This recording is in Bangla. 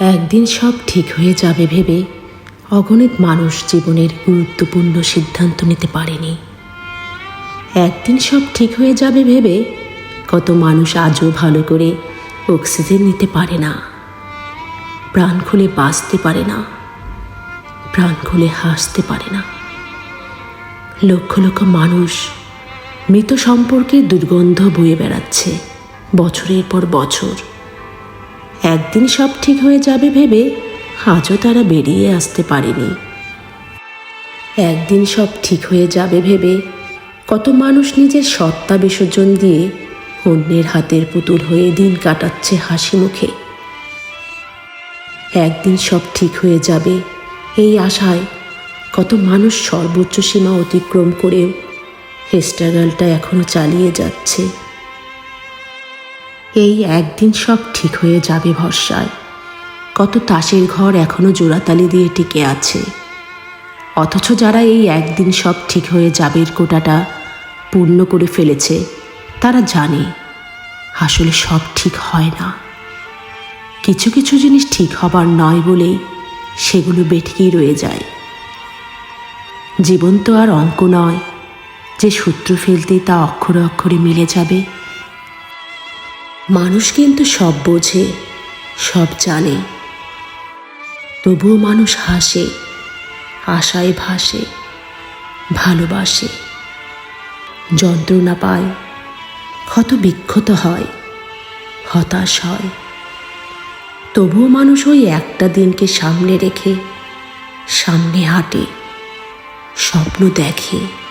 একদিন সব ঠিক হয়ে যাবে ভেবে অগণিত মানুষ জীবনের গুরুত্বপূর্ণ সিদ্ধান্ত নিতে পারেনি। একদিন সব ঠিক হয়ে যাবে ভেবে কত মানুষ আজও ভালো করে অক্সিজেন নিতে পারে না। প্রাণ খুলে বাঁচতে পারে না। প্রাণ খুলে হাসতে পারে না। লক্ষ লক্ষ মানুষ মৃত সম্পর্কে দুর্গন্ধ বয়ে বেড়াচ্ছে বছরের পর বছর। একদিন সব ঠিক হয়ে যাবে ভেবে আজও তারা বেরিয়ে আসতে পারেনি। একদিন সব ঠিক হয়ে যাবে ভেবে কত মানুষ নিজের সত্তা বিসর্জন দিয়ে অন্যের হাতের পুতুল হয়ে দিন কাটাচ্ছে হাসি মুখে। একদিন সব ঠিক হয়ে যাবে এই আশায় কত মানুষ সর্বোচ্চ সীমা অতিক্রম করেও স্ট্রাগলটা এখনও চালিয়ে যাচ্ছে। এই একদিন সব ঠিক হয়ে যাবে ভরসায়। কত তাসের ঘর এখনও জোড়াতালি দিয়ে টিকে আছে। অথচ যারা এই একদিন সব ঠিক হয়ে যাবের কোটাটা পূর্ণ করে ফেলেছে, তারা জানে আসলে সব ঠিক হয় না। কিছু কিছু জিনিস ঠিক হবার নয় বলেই সেগুলো বেঠিকেই রয়ে যায়। জীবন তো আর অঙ্ক নয়, যে সূত্র ফেলতেই তা অক্ষরে অক্ষরে মিলে যাবে। মানুষ কিন্তু সব বোঝে, সব জানে। তবুও মানুষ হাসে, আশায় ভাসে, ভালোবাসে। যন্ত্রণা পায়, ক্ষত বিক্ষত হয়, হতাশ হয়। তবুও মানুষ ওই একটা দিনকে সামনে রেখে, সামনে হাঁটে, স্বপ্ন দেখে।